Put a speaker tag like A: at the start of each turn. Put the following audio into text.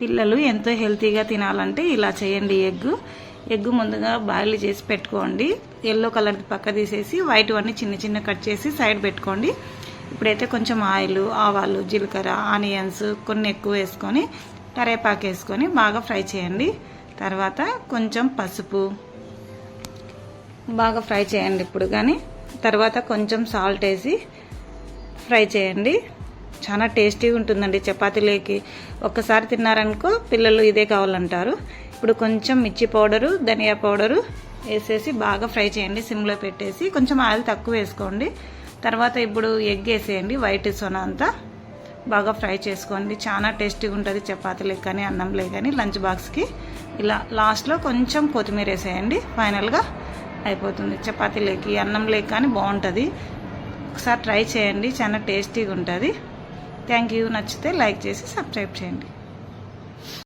A: పిల్లలు ఎంతో హెల్తీగా తినాలంటే ఇలా చేయండి ఎగ్. ఎగ్ ముందుగా బాయిల్ చేసి పెట్టుకోండి. ఎల్లో కలర్ పక్క తీసేసి వైట్ అన్నీ చిన్న చిన్న కట్ చేసి సైడ్ పెట్టుకోండి. ఇప్పుడైతే కొంచెం ఆయిల్ ఆవాలు జీలకర్ర ఆనియన్స్ కొన్ని ఎక్కువ వేసుకొని కరేపాకు వేసుకొని బాగా ఫ్రై చేయండి. తర్వాత కొంచెం పసుపు బాగా ఫ్రై చేయండి ఇప్పుడు కానీ తర్వాత కొంచెం సాల్ట్ వేసి ఫ్రై చేయండి. చాలా టేస్టీగా ఉంటుందండి చపాతీలోకి. ఒక్కసారి తిన్నారనుకో పిల్లలు ఇదే కావాలంటారు. ఇప్పుడు కొంచెం మిర్చి పౌడరు ధనియా పౌడరు వేసేసి బాగా ఫ్రై చేయండి. సిమ్లో పెట్టేసి కొంచెం ఆయిల్ తక్కువ వేసుకోండి. తర్వాత ఇప్పుడు ఎగ్ వేసేయండి వైట్ సొనా అంతా. బాగా ఫ్రై చేసుకోండి. చాలా టేస్టీగా ఉంటుంది చపాతీలకు కానీ అన్నంలో కానీ లంచ్ బాక్స్కి. ఇలా లాస్ట్లో కొంచెం కొత్తిమీర వేసేయండి. ఫైనల్గా అయిపోతుంది చపాతీలోకి అన్నంలోకి కానీ బాగుంటుంది. ఒకసారి ట్రై చేయండి. చాలా టేస్టీగా ఉంటుంది. థ్యాంక్ యూ నచ్చితే లైక్ చేసి సబ్స్క్రైబ్ చేయండి.